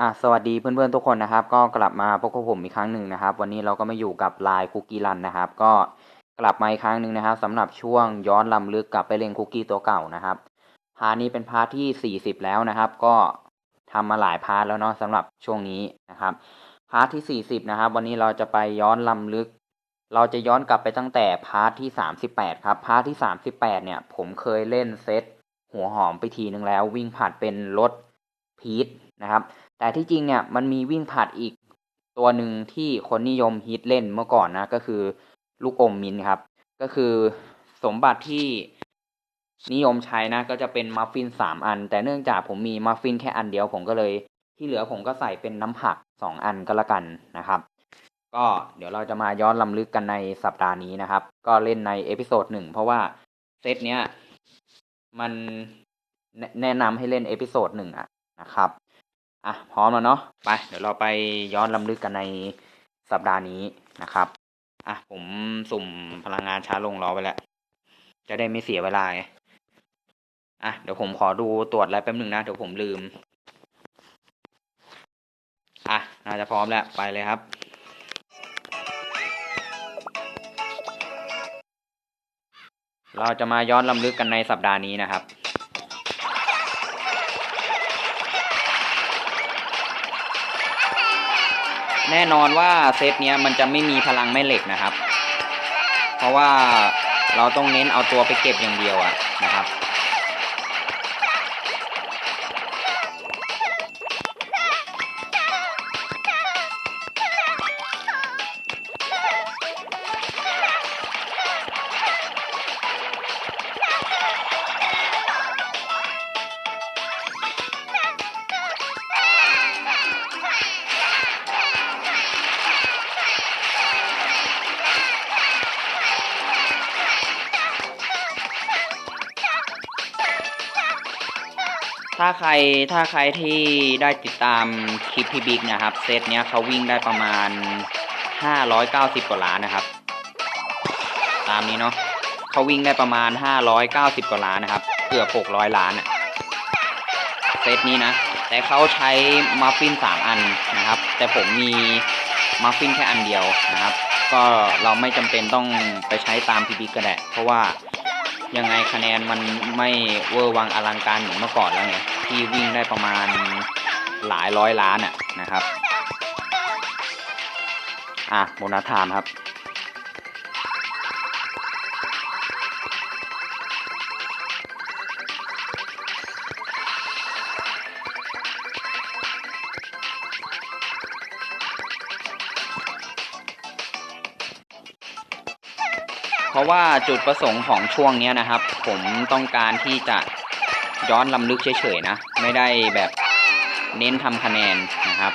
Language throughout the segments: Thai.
อะสวัสดีเพื่อนๆทุกคนนะครับ ก็กลับมาพบกับผมอีกครั้งหนึ่งนะครับ วันนี้เราก็มาอยู่กับลายคุกกี้รันนะครับ ก็กลับมาอีกครั้งหนึ่งนะครับสำหรับช่วงย้อนลำลึกกลับไปเล่นคุกกี้ตัวเก่านะครับพาร์ทนี้เป็นพาร์ทที่สี่สิบแล้วนะครับ ก็ทำมาหลายพาร์ทแล้วเนาะสำหรับช่วงนี้นะครับพาร์ทที่สี่สิบนะครับ วันนี้เราจะไปย้อนลำลึก เราจะย้อนกลับไปตั้งแต่พาร์ทที่สามสิบแปดครับพาร์ทที่สามสิบแปดเนี่ย ผมเคยเล่นเซตหัวหอมไปทีนึงแล้ว วิ่งผ่านเป็นรถพีทนะครับ แต่ที่จริงเนี่ยมันมีวิ่งผ่านอีกตัวหนึ่งที่คนนิยมฮิตเล่นเมื่อก่อนนะ ก็คือลูกอมมินครับ ก็คือสมบัติที่นิยมใช้นะ ก็จะเป็นมัฟฟินสามอัน แต่เนื่องจากผมมีมัฟฟินแค่อันเดียวผมก็เลย ที่เหลือผมก็ใส่เป็นน้ำผักสองอันก็แล้วกันนะครับ ก็เดี๋ยวเราจะมาย้อนลำลึกกันในสัปดาห์นี้นะครับ ก็เล่นในเอพิโซดหนึ่งเพราะว่าเซตเนี้ยมันแนะนำให้เล่นเอพิโซดหนึ่งอะนะครับ อะพร้อมแล้วเนาะไปเดี๋ยวเราไปย้อนลำลึกกันในสัปดาห์นี้นะครับอะผมสุ่มพลังงานช้าลงรอไปแล้วจะได้ไม่เสียเวลาไงอะเดี๋ยวผมขอดูตรวจอะไรแป๊บหนึ่งนะเดี๋ยวผมลืมอะน่าจะพร้อมแล้วไปเลยครับเราจะมาย้อนลำลึกกันในสัปดาห์นี้นะครับ แน่นอนว่าเซตเนี้ยมันจะไม่มีพลังแม่เหล็กนะครับ เพราะว่าเราต้องเน้นเอาตัวไปเก็บอย่างเดียวอะนะครับ ถ้าใครถ้าใครที่ได้ติดตามคลิปพี่บิ๊กนะครับ เซตเนี้ยเขาวิ่งได้ประมาณ 590 กว่าล้านนะครับ ตามนี้เนาะเขาวิ่งได้ประมาณ 590 กว่าล้านนะครับ เกือบ 600 ล้านอะเซตนี้นะ แต่เขาใช้มัฟฟิน 3 อันนะครับ แต่ผมมีมัฟฟินแค่อันเดียวนะครับ ก็เราไม่จำเป็นต้องไปใช้ตามพี่บิ๊กก็ได้เพราะว่า ยังไงคะแนนมันไม่เวอร์วังอลังการเหมือนเมื่อก่อนแล้วไงที่วิ่งได้ประมาณหลายร้อยล้านอะนะครับ อะโบนัสไทม์ครับ ว่าจุดประสงค์ของช่วงนี้นะครับ ผมต้องการที่จะย้อนลำลึกเฉยๆนะ ไม่ได้แบบเน้นทำคะแนนนะครับ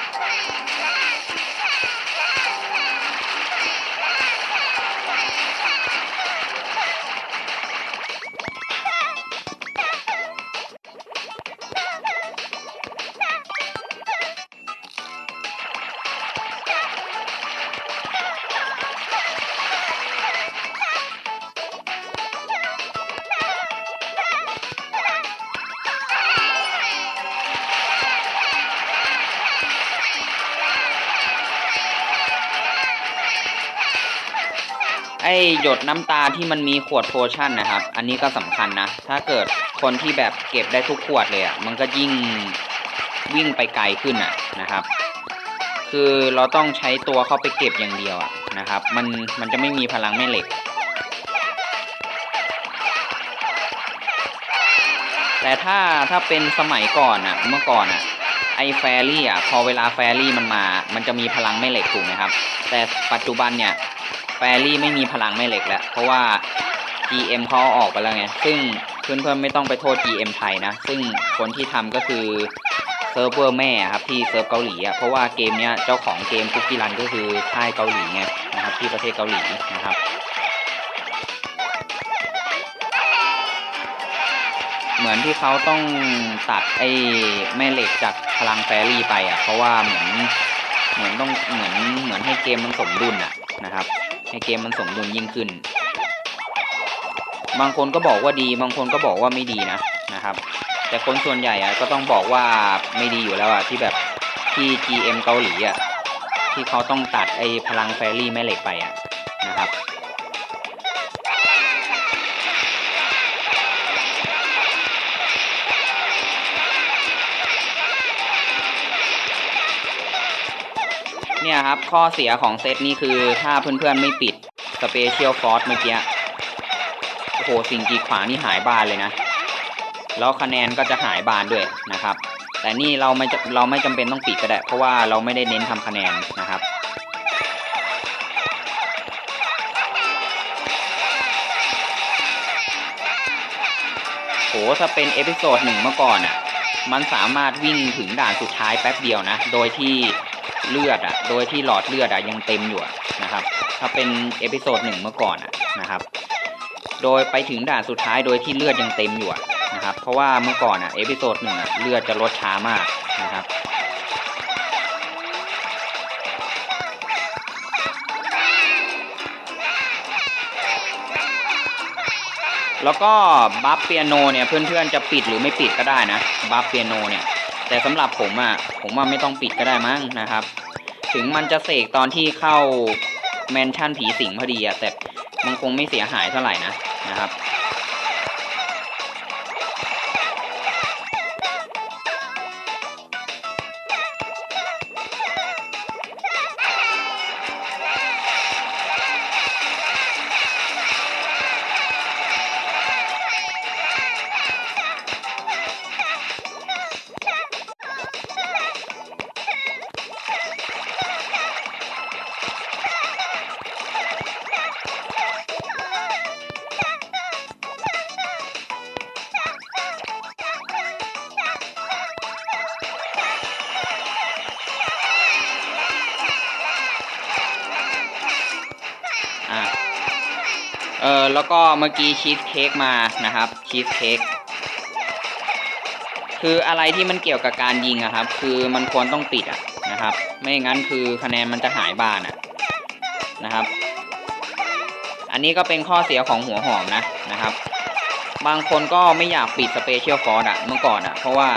หยดน้ำตาที่มันมีขวดโพชั่นนะครับ อันนี้ก็สำคัญนะ ถ้าเกิดคนที่แบบเก็บได้ทุกขวดเลยอะมันก็ยิ่งวิ่งไปไกลขึ้นอะนะครับ คือเราต้องใช้ตัวเข้าไปเก็บอย่างเดียวอะนะครับ มันมันจะไม่มีพลังแม่เหล็ก แต่ถ้าถ้าเป็นสมัยก่อนอะเมื่อก่อนอะไอแฟรี่อะพอเวลาแฟรี่มันมา มันจะมีพลังแม่เหล็กถูกไหมครับ แต่ปัจจุบันเนี่ย แฟรี่ไม่มีพลังแม่เหล็กแล้ว เพราะว่า GM เขาออกไปแล้วไง ซึ่งเพื่อนๆไม่ต้องไปโทษ GM ไทยนะ ซึ่งคนที่ทำก็คือเซิร์ฟเวอร์แม่ครับที่เซิร์ฟเกาหลีอะเพราะว่าเกมเนี้ยเจ้าของเกมคุกกี้รันก็คือค่ายเกาหลีไงนะครับที่ประเทศเกาหลีนะครับเหมือนที่เขาต้องตัดไอ้แม่เหล็กจากพลังแฟรี่ไปอะเพราะว่าเหมือนเหมือนต้องเหมือนเหมือนให้เกมมันสมดุลอะนะครับ ให้เกมมันสมดุลยิ่งขึ้น บางคนก็บอกว่าดี บางคนก็บอกว่าไม่ดีนะนะครับ แต่คนส่วนใหญ่อะก็ต้องบอกว่าไม่ดีอยู่แล้วอะที่แบบที่ GM เกาหลีอะที่เขาต้องตัดไอ้พลังแฟรี่แม่เหล็กไปอะ ครับ ข้อเสียของเซตนี้คือถ้าเพื่อนๆไม่ปิดสเปเชียลฟอร์สเมื่อกี้โอ้โหสิ่งกีดขวางนี่หายบานเลยนะ แล้วคะแนนก็จะหายบานด้วยนะครับ แต่นี่เราไม่เราไม่จำเป็นต้องปิดก็ได้ เพราะว่าเราไม่ได้เน้นทำคะแนนนะครับโหถ้าเป็นเอพิโซดหนึ่งเมื่อก่อนอะ มันสามารถวิ่งถึงด่านสุดท้ายแป๊บเดียวนะ โดยที่ เลือดอะ โดยที่หลอดเลือดอะยังเต็มอยู่นะครับ ถ้าเป็นเอพิโซดหนึ่งเมื่อก่อนอะนะครับ โดยไปถึงด่านสุดท้ายโดยที่เลือดยังเต็มอยู่นะครับ เพราะว่าเมื่อก่อนอะเอพิโซดหนึ่งอะเลือดจะลดช้ามากนะครับแล้วก็บัฟเปียโนเนี่ยเพื่อนๆจะปิดหรือไม่ปิดก็ได้นะบัฟเปียโนเนี่ย แต่สำหรับผมอะ่ะผมว่าไม่ต้องปิดก็ได้มั้งนะครับ ถึงมันจะเสกตอนที่เข้าแมนชั่นผีสิงพอดีอะแต่มันคงไม่เสียหายเท่าไหร่นะนะครับ เออแล้วก็เมื่อกี้ชีสเค้กมานะครับชีสเค้กคืออะไรที่มันเกี่ยวกับการยิงอะครับ คือมันควรต้องปิดอะนะครับ ไม่งั้นคือคะแนนมันจะหายบานอะนะครับ อันนี้ก็เป็นข้อเสียของหัวหอมนะนะครับ บางคนก็ไม่อยากปิดสเปเชียลฟอร์ดอะเมื่อก่อนอะเพราะว่า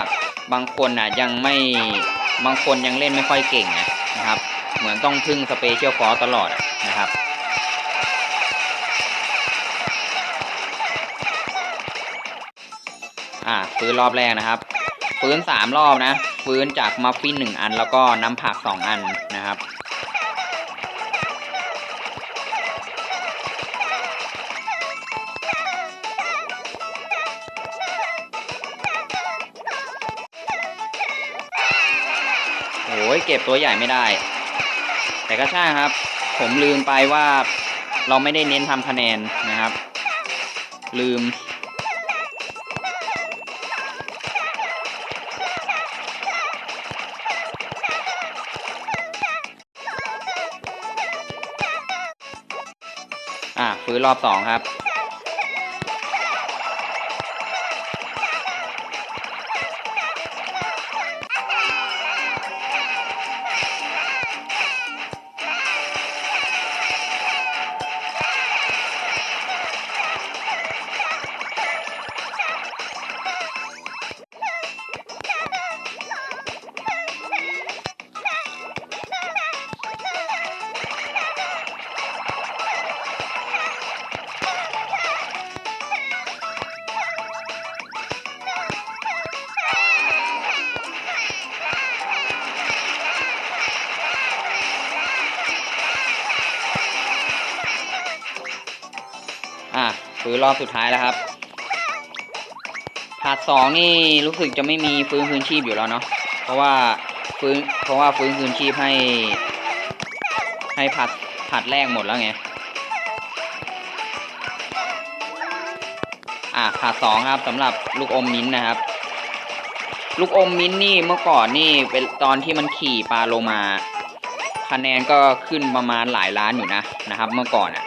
บางคนอะยังไม่บางคนยังเล่นไม่ค่อยเก่งนะนะครับ เหมือนต้องพึ่งสเปเชียลฟอร์ตลอดอะนะครับ ฟื้นรอบแรกนะครับ ฟื้นสามรอบนะ ฟื้นจากมัฟฟินหนึ่งอัน แล้วก็น้ำผักสองอันนะครับโอ้ยเก็บตัวใหญ่ไม่ได้ แต่ก็ช่างครับ ผมลืมไปว่าเราไม่ได้เน้นทำคะแนนนะครับ ลืม อะฟื้นรอบสองครับ อะฟื้นรอบสุดท้ายแล้วครับผาดสองนี่รู้สึกจะไม่มีฟื้นคืนชีพอยู่แล้วเนาะเพราะว่าฟื้นเพราะว่าฟื้นคืนชีพให้ ให้ผัดผัดแรกหมดแล้วไงอะผัดสองครับสำหรับลูกอมมิ้นนะครับ ลูกอมมิ้นนี่เมื่อก่อนนี่เป็นตอนที่มันขี่ปลาโลมาคะแนนก็ขึ้นประมาณหลายล้านอยู่นะนะครับ เมื่อก่อนอะนะ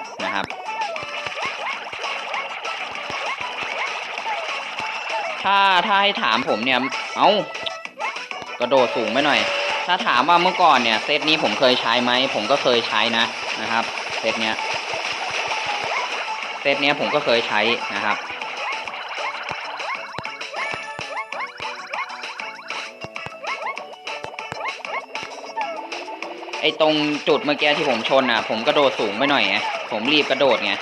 ถ้าถ้าให้ถามผมเนี่ย เอา้ากระโดดสูงไปหน่อย ถ้าถามว่าเมื่อก่อนเนี่ยเซตนี้ผมเคยใช้ไหม ผมก็เคยใช้นะนะครับ เซตเนี้ย เซตเนี้ยผมก็เคยใช้นะครับไอตรงจุดเมื่อกี้ที่ผมชนอะ ผมกระโดดสูงไปหน่อยไงผมรีบกระโดดไง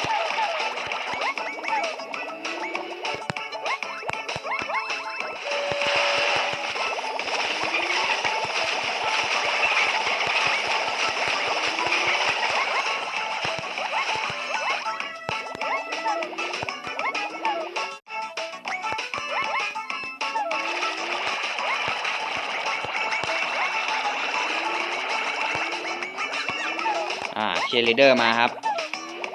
เชียร์ลีเดอร์มาครับ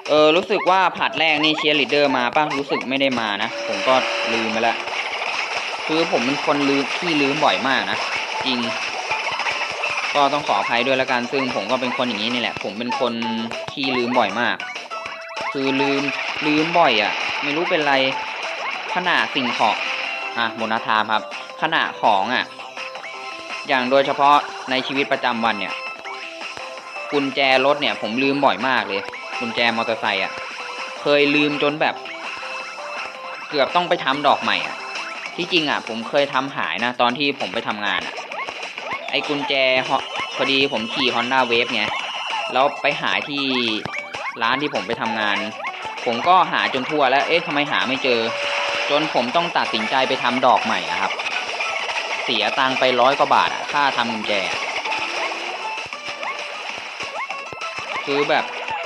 เออรู้สึกว่าผัดแรกนี่เชียร์ลีเดอร์มาป่ะรู้สึกไม่ได้มานะ ผมก็ลืมไปละคือผมเป็นคนลืมขี้ลืมบ่อยมากนะจริง ก็ต้องขออภัยด้วยละกันซึ่งผมก็เป็นคนอย่างนี้นี่แหละ ผมเป็นคนขี้ลืมบ่อยมาก คือลืมลืมบ่อยอะ่ะ ไม่รู้เป็นไรขนาดสิ่งของอะโมนาทามครับขนาดของอะ อย่างโดยเฉพาะในชีวิตประจำวันเนี่ย กุญแจรถเนี่ย ผมลืมบ่อยมากเลย กุญแจมอเตอร์ไซค์อะ เคยลืมจนแบบ เกือบต้องไปทำดอกใหม่อะ ที่จริงอะ ผมเคยทำหายนะ ตอนที่ผมไปทำงานอะ ไอ้กุญแจพอดีผมขี่ Honda Wave ไงแล้วไปหาที่ร้านที่ผมไปทำงาน ผมก็หาจนทั่วแล้ว เอ๊ะทำไมหาไม่เจอ จนผมต้องตัดสินใจไปทำดอกใหม่อะครับ เสียตังค์ไปร้อยกว่าบาทอะค่าทำกุญแจ คือแบบ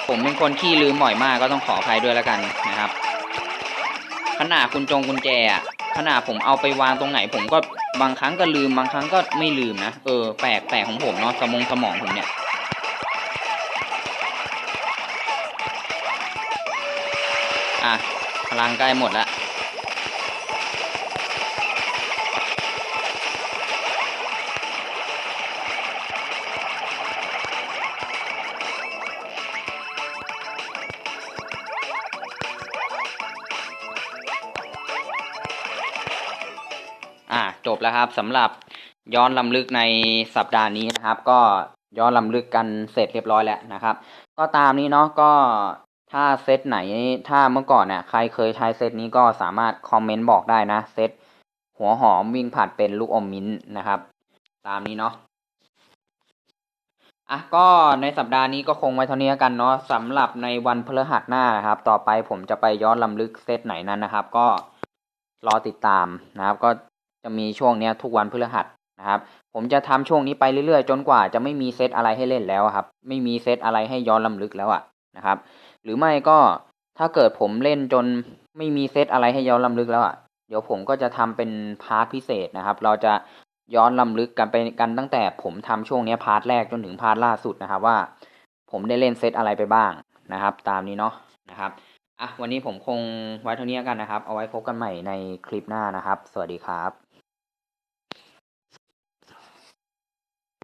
ผมเป็นคนขี้ลืมบ่อยมากก็ต้องขออภัยด้วยแล้วกันนะครับ ขนาดคุณจงกุญแจอะขนาดผมเอาไปวางตรงไหน ผมก็บางครั้งก็ลืมบางครั้งก็ไม่ลืมนะเออแปลกแปลกของผมเนาะสมองสมองผมเนี่ยอะพลังใกล้หมดละ บแล้วครับสำหรับย้อนลำลึกในสัปดาห์นี้นะครับ ก็ย้อนลำลึกกันเสร็จเรียบร้อยแล้วนะครับ ก็ตามนี้เนาะก็ถ้าเซตไหนถ้าเมื่อก่อนเนี่ยใครเคยใช้เซตนี้ก็สามารถคอมเมนต์บอกได้นะเซตหัวหอมวิ่งผัดเป็นลูกอมมิ้นนะครับ ตามนี้เนาะอะก็ในสัปดาห์นี้ก็คงไว้เท่านี้กันเนาะสำหรับในวันพฤหัสหน้านะครับ ต่อไปผมจะไปย้อนลำลึกเซตไหนนั้นนะครับ ก็รอติดตามนะครับ ก็ จะมีช่วงเนี้ยทุกวันพฤหัสนะครับ ผมจะทำช่วงนี้ไปเรื่อยๆ จนกว่าจะไม่มีเซตอะไรให้เล่นแล้วครับ ไม่มีเซตอะไรให้ย้อนลำลึกแล้วอะนะครับ หรือไม่ก็ถ้าเกิดผมเล่นจนไม่มีเซตอะไรให้ย้อนลำลึกแล้วอะเดี๋ยวผมก็จะทำเป็นพาร์ทพิเศษนะครับ เราจะย้อนลำลึกกันไปกันตั้งแต่ผมทำช่วงนี้พาร์ทแรกจนถึงพาร์ทล่าสุดนะครับว่า ผมได้เล่นเซตอะไรไปบ้างนะครับ ตามนี้เนาะนะครับอะวันนี้ผมคงไว้เท่านี้กันนะครับ เอาไว้พบกันใหม่ในคลิปหน้านะครับ สวัสดีครับ